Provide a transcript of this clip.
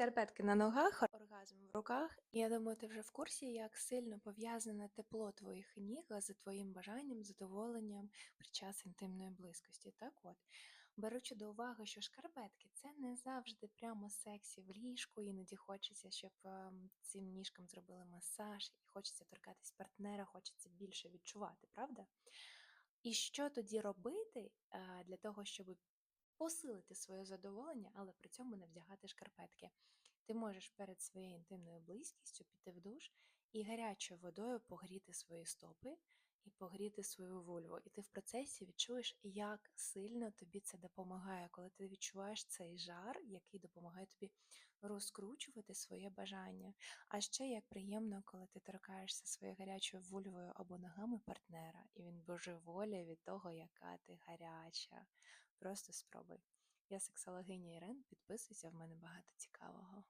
Шкарпетки на ногах, оргазм в руках. Я думаю, ти вже в курсі, як сильно пов'язане тепло твоїх ніг з твоїм бажанням, задоволенням під час інтимної близькості. Так от, беручи до уваги, що шкарпетки це не завжди прямо сексі в ліжку, іноді хочеться, щоб ем, цим ніжкам зробили масаж, і хочеться торкатись партнера, хочеться більше відчувати, правда? І що тоді робити е, для того, щоб посилити своє задоволення, але при цьому не вдягати шкарпетки? Ти можеш перед своєю інтимною близькістю піти в душ і гарячою водою погріти свої стопи і погріти свою вульву. І ти в процесі відчуєш, як сильно тобі це допомагає, коли ти відчуваєш цей жар, який допомагає тобі розкручувати своє бажання. А ще як приємно, коли ти торкаєшся своєю гарячою вульвою або ногами партнера, і він божеволіє від того, яка ти гаряча. Просто спробуй. Я сексологиня Ірен, підписуйся, в мене багато цікавого.